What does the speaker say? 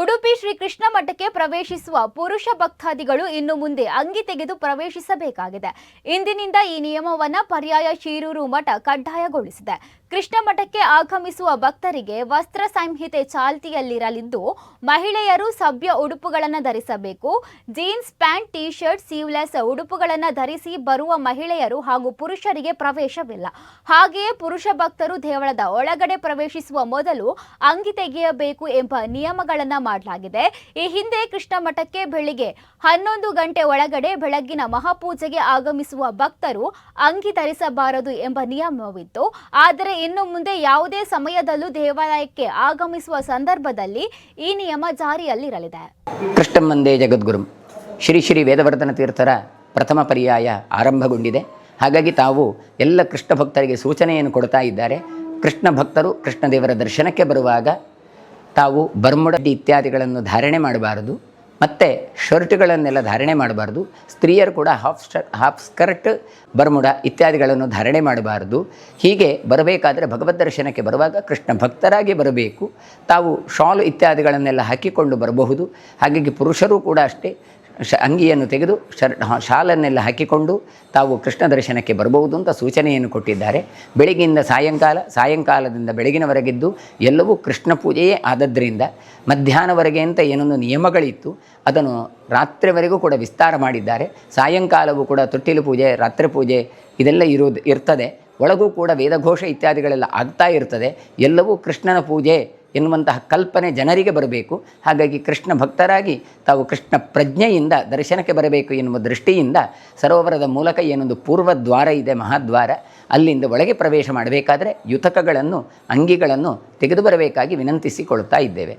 ಉಡುಪಿ ಶ್ರೀ ಕೃಷ್ಣ ಮಠಕ್ಕೆ ಪ್ರವೇಶಿಸುವ ಪುರುಷ ಭಕ್ತಾದಿಗಳು ಇನ್ನು ಮುಂದೆ ಅಂಗಿ ತೆಗೆದು ಪ್ರವೇಶಿಸಬೇಕಾಗಿದೆ. ಇಂದಿನಿಂದ ಈ ನಿಯಮವನ್ನು ಪರ್ಯಾಯ ಶೀರೂರು ಮಠ ಕಡ್ಡಾಯಗೊಳಿಸಿದೆ. ಕೃಷ್ಣ ಮಠಕ್ಕೆ ಆಗಮಿಸುವ ಭಕ್ತರಿಗೆ ವಸ್ತ್ರ ಸಂಹಿತೆ ಚಾಲ್ತಿಯಲ್ಲಿರಲಿದ್ದು, ಮಹಿಳೆಯರು ಸಭ್ಯ ಉಡುಪುಗಳನ್ನು ಧರಿಸಬೇಕು. Jeans, pant T shirt sleeveless ಉಡುಪುಗಳನ್ನು ಧರಿಸಿ ಬರುವ ಮಹಿಳೆಯರು ಹಾಗೂ ಪುರುಷರಿಗೆ ಪ್ರವೇಶವಿಲ್ಲ. ಹಾಗೆಯೇ ಪುರುಷ ಭಕ್ತರು ದೇವಳದ ಒಳಗಡೆ ಪ್ರವೇಶಿಸುವ ಮೊದಲು ಅಂಗಿ ತೆಗೆಯಬೇಕು ಎಂಬ ನಿಯಮಗಳನ್ನು ಮಾಡಲಾಗಿದೆ. ಈ ಹಿಂದೆ ಕೃಷ್ಣ ಮಠಕ್ಕೆ ಬೆಳಿಗ್ಗೆ ಹನ್ನೊಂದು ಗಂಟೆ ಒಳಗಡೆ ಬೆಳಗ್ಗಿನ ಮಹಾಪೂಜೆಗೆ ಆಗಮಿಸುವ ಭಕ್ತರು ಅಂಗಿ ಧರಿಸಬಾರದು ಎಂಬ ನಿಯಮವಿತ್ತು. ಆದರೆ ಇನ್ನು ಮುಂದೆ ಯಾವುದೇ ಸಮಯದಲ್ಲೂ ದೇವಾಲಯಕ್ಕೆ ಆಗಮಿಸುವ ಸಂದರ್ಭದಲ್ಲಿ ಈ ನಿಯಮ ಜಾರಿಯಲ್ಲಿರಲಿದೆ. ಕೃಷ್ಣಮಂದೇ ಜಗದ್ಗುರುಂ. ಶ್ರೀ ಶ್ರೀ ವೇದವರ್ಧನ ತೀರ್ಥರ ಪ್ರಥಮ ಪರ್ಯಾಯ ಆರಂಭಗೊಂಡಿದೆ. ಹಾಗಾಗಿ ತಾವು ಎಲ್ಲ ಕೃಷ್ಣ ಭಕ್ತರಿಗೆ ಸೂಚನೆಯನ್ನು ಕೊಡ್ತಾ ಇದ್ದಾರೆ. ಕೃಷ್ಣ ಭಕ್ತರು ಕೃಷ್ಣದೇವರ ದರ್ಶನಕ್ಕೆ ಬರುವಾಗ ತಾವು ಬರ್ಮುಡ ಇತ್ಯಾದಿಗಳನ್ನು ಧಾರಣೆ ಮಾಡಬಾರದು. ಮತ್ತು ಶರ್ಟ್ಗಳನ್ನೆಲ್ಲ ಧಾರಣೆ ಮಾಡಬಾರ್ದು. ಸ್ತ್ರೀಯರು ಕೂಡ ಹಾಫ್ ಸ್ಟ ಹಾಫ್ ಸ್ಕರ್ಟ್ ಬರ್ಮುಡ ಇತ್ಯಾದಿಗಳನ್ನು ಧಾರಣೆ ಮಾಡಬಾರ್ದು. ಹೀಗೆ ಬರಬೇಕಾದರೆ ಭಗವದ್ ದರ್ಶನಕ್ಕೆ ಬರುವಾಗ ಕೃಷ್ಣ ಭಕ್ತರಾಗಿ ಬರಬೇಕು. ತಾವು ಶಾಲು ಇತ್ಯಾದಿಗಳನ್ನೆಲ್ಲ ಹಾಕಿಕೊಂಡು ಬರಬಹುದು. ಹಾಗಾಗಿ ಪುರುಷರು ಕೂಡ ಅಷ್ಟೇ ಶ ಅಂಗಿಯನ್ನು ತೆಗೆದು ಶರ್ ಶಾಲನ್ನೆಲ್ಲ ಹಾಕಿಕೊಂಡು ತಾವು ಕೃಷ್ಣ ದರ್ಶನಕ್ಕೆ ಬರಬಹುದು ಅಂತ ಸೂಚನೆಯನ್ನು ಕೊಟ್ಟಿದ್ದಾರೆ. ಬೆಳಗಿನಿಂದ ಸಾಯಂಕಾಲ, ಸಾಯಂಕಾಲದಿಂದ ಬೆಳಗಿನವರೆಗಿದ್ದು ಎಲ್ಲವೂ ಕೃಷ್ಣ ಪೂಜೆಯೇ ಆದದ್ರಿಂದ ಮಧ್ಯಾಹ್ನವರೆಗೆ ಅಂತ ಏನೊಂದು ನಿಯಮಗಳಿತ್ತು. ಅದನ್ನು ರಾತ್ರಿವರೆಗೂ ಕೂಡ ವಿಸ್ತಾರ ಮಾಡಿದ್ದಾರೆ. ಸಾಯಂಕಾಲವೂ ಕೂಡ ತೊಟ್ಟಿಲು ಪೂಜೆ, ರಾತ್ರಿ ಪೂಜೆ ಇದೆಲ್ಲ ಇರೋದು, ಇರ್ತದೆ. ಒಳಗೂ ಕೂಡ ವೇದಘೋಷ ಇತ್ಯಾದಿಗಳೆಲ್ಲ ಆಗ್ತಾ ಇರ್ತದೆ. ಎಲ್ಲವೂ ಕೃಷ್ಣನ ಪೂಜೆ ಎನ್ನುವಂತಹ ಕಲ್ಪನೆ ಜನರಿಗೆ ಬರಬೇಕು. ಹಾಗಾಗಿ ಕೃಷ್ಣ ಭಕ್ತರಾಗಿ ತಾವು ಕೃಷ್ಣ ಪ್ರಜ್ಞೆಯಿಂದ ದರ್ಶನಕ್ಕೆ ಬರಬೇಕು ಎನ್ನುವ ದೃಷ್ಟಿಯಿಂದ ಸರೋವರದ ಮೂಲಕ ಏನೊಂದು ಪೂರ್ವ ದ್ವಾರ ಇದೆ, ಮಹಾದ್ವಾರ. ಅಲ್ಲಿಂದ ಒಳಗೆ ಪ್ರವೇಶ ಮಾಡಬೇಕಾದರೆ ಯುತಕಗಳನ್ನು, ಅಂಗಿಗಳನ್ನು ತೆಗೆದು ಬರಬೇಕಾಗಿ ವಿನಂತಿಸಿಕೊಳ್ತಾ ಇದ್ದೇವೆ.